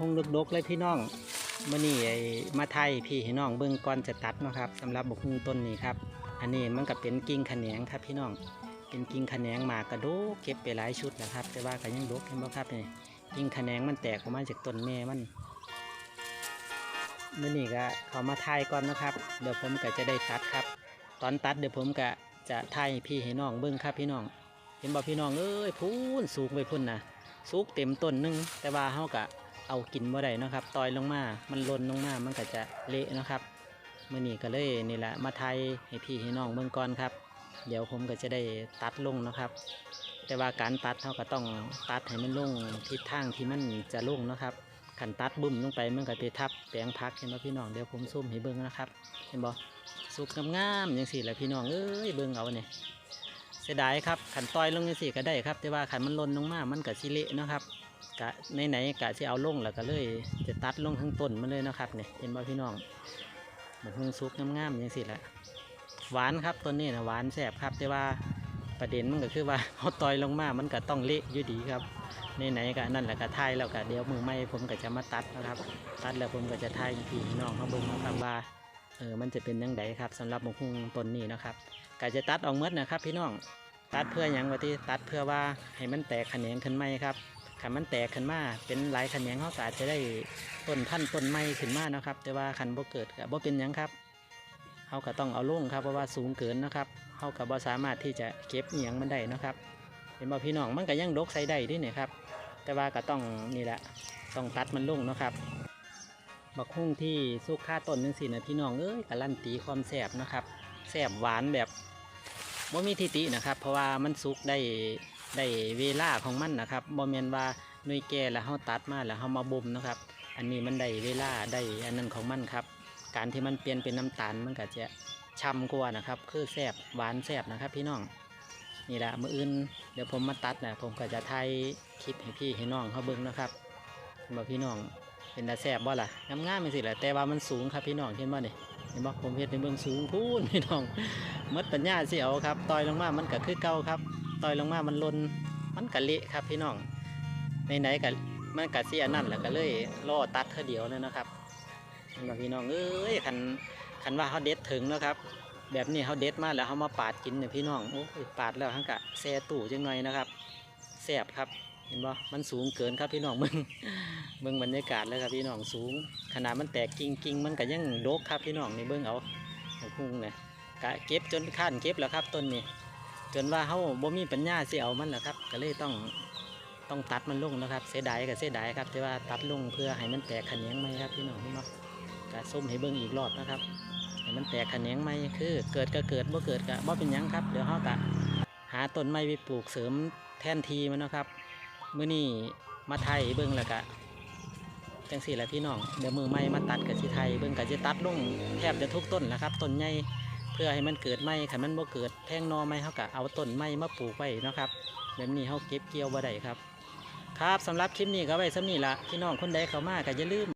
ฮุงดกๆเลยพี่น้องมื่อนี้ไอ้มาไทยพี่ให้น้องเบิ่งก่อนจะตัดเนาะครับสำหรับบกฮุงต้นนี้ครับ อันนี้มันก็เป็นกิ่งขแหนงครับพี่น้อง เป็นกิ่งขแหนงหมากกระโดกเก็บไปหลายชุดแล้วครับ แต่ว่าก็ยังดกเห็นบ่ครับนี่กิ่งขแหนงมันแตกออกมาจากต้นแม่มันมื่อนี้ก็เขามาไทยก่อนนะครับ เดี๋ยวผมก็จะได้ตัดครับ ตอนตัดเดี๋ยวผมก็จะไทยพี่ให้น้องเบิ่งครับพี่น้อง เห็นบ่พี่น้องเอ้ยพูนสูงไปพุ่นนะสูงเต็มต้นหนึงแต่ว่าเฮาก็ เอากินบ่ได้นะครับตอยลงมา มันล่นลงมามันก็จะเละนะครับมื้อนี้ก็เลยนี่แหละมาไทยให้พี่ให้น้องเบิ่งก่อนครับ เดี๋ยวผมก็จะได้ตัดลงนะครับ แต่ว่าการตัดเฮาก็ต้องตัดให้มันลงทิศทางที่มันจะลงนะครับขันตัดบึ้มลงไปมันก็ไปทับแปลงพักเห็นบ่พี่น้องเดี๋ยวผมซูมให้เบิ่งนะครับ เห็นบ่สุกงามๆจังซี่แหละพี่น้องเอ้ยเบิ่งเอาเนี่ยเสียดายครับขันต้อยลงจังสี่ก็ได้ครับ แต่ว่าขันมันล่นลงมามันก็สิเละนะครับ กะไหนๆกะสิเอาลงแล้วก็เลย จะตัดลงทั้งต้นมันเลยนะครับเนี่ยเห็นบ่พี่น้องหมกฮุงซุปงามๆจังสี่แหละหวานครับต้นนี้นะหวานแซ่บครับ แต่ว่าประเด็นมันก็คือว่าเขาต้อยลงมา มันก็ต้องเละอยู่ดีครับในไหนก็นั่นแหละก็ทายแล้วก็เดี๋ยวมือไม่ผมก็จะมาตัดนะครับ ตัดแล้วผมก็จะทายพี่น้องเขาเบิ่งนะครับว่าเออมันจะเป็นยังไงครับสำหรับหมกฮุงต้นนี้นะครับก็จะตัดออกเมดนะครับ พี่น้องตัดเพื่อหยังวะที่ตัดเพื่อว่าให้มันแตกแขนงขึ้นไหมครับ ขันมันแตกขึ้นมาเป็นหลายแขนงเขาก็อาจจะได้ต้นพันต้นไม้ขึ้นมานะครับ แต่ว่าขันบ่เกิดกับบ่เป็นยังครับเขาก็ต้องเอาลงครับเพราะว่าสูงเกินนะครับเขาก็บ่สามารถที่จะเก็บอหยังมันได้นะครับ เห็นบ่พี่น้องมันก็ยังดกใส่ได้ด้วยเนี่ยครับ แต่ว่าก็ต้องนี่แหละต้องตัดมันลงนะครับบักฮุ่งที่สุกค่าต้นนึงสินะพี่น้องเอ้ยการันตีความแสบนะครับแซ่บหวานแบบบ่มีทิตินะครับ เพราะว่ามันสุกได้ ได้เวลาของมันนะครับบ่แม่นว่าหน่วยแก่แล้วเฮาตัดมาแล้วเฮามาบ่มนะครับ อันนี้มันได้เวลาได้อันนั้นของมันครับ การที่มันเปลี่ยนเป็นน้ำตาลมันก็จะช่ำกว่านะครับ คือแซ่บหวานแซ่บนะครับ พี่น้องนี่แหละมืออื่นเดี๋ยวผมมาตัดนะผมก็จะถ่ายคลิปให้พี่ให้น้องเขาเบิ่งนะครับบอกพี่น้องเป็นตาแซ่บบ่ล่ะงามๆจังซี่แหละแต่ว่ามันสูงครับพี่น้องเห็นบ่เนี่ยเห็นบอกผมเฮ็ดในเมืองสูงพูนพี่น้องหมดปัญญาเสิเอาครับต่อยลงมามันก็คือเก่าครับ ต่อยลงมามันลนมันก็เละครับพี่น้องในไหนก็มันก็เสียนั่นแหละก็เลยล่อตัดเท่เดียวเลยนะครับเห็นบ่พี่น้องเอ้ยคันคันว่าเขาเด็ดถึงนะครับ แบบนี้เขาเด็ดมาแล้วเขามาปาดกินเนี่ยพี่น้องโอ้ยปาดแล้วทั้งกะแซ่ตู่จังหน่อยนะครับแซ่บครับเห็นบ่มันสูงเกินครับพี่น้องเบิ่งเบิ่งบรรยากาศเลยครับพี่น้องสูง ขนาดมันแตกกิ่งกิ่งมันก็ยังโดกครับพี่น้องนี่เบิ่งเอาของพุ่งเนี่ยกะเก็บจนขั้นเก็บแล้วครับต้นนี้ จนว่าเขาบ่มีปัญญาเสิเอามันแหละครับ ก็เลยต้องต้องตัดมันลงนะครับ เสียดายก็เสียดายครับแต่ว่าตัดลงเพื่อให้มันแตกขะแขนงไหมครับพี่น้องพี่น้องกะส้มให้เบิ่งอีกรอบนะครับให้มันแตกขะแขนงไหมคือ เกิดก็เกิดบ่เกิดก็บ่เป็นยังครับเดี๋ยวเขากะหาต้นไม้ไปปลูกเสริมแทนทีมันนะครับมื้อนี้มาไทยเบิ่งแล้วกะจังสี่แหละพี่น้องเดี๋ยวมือไม้มาตัดกับสิไทยเบิ่งกับสิตัดลงแทบจะทุกต้นแหละครับต้นใหญ่ พื่อให้มันเกิดไม้ขันมันบ่เกิดแท่งนอไม้เขากะเอาต้นไม้มาปลูกไว้นะครับแบบนี้เขาเก็บเกี่ยวบ่ได้ครับ ครับสำหรับคลิปนี้ก็ไว้สำนี้ละพี่น้องคนใดเข้ามาก็อย่าลืม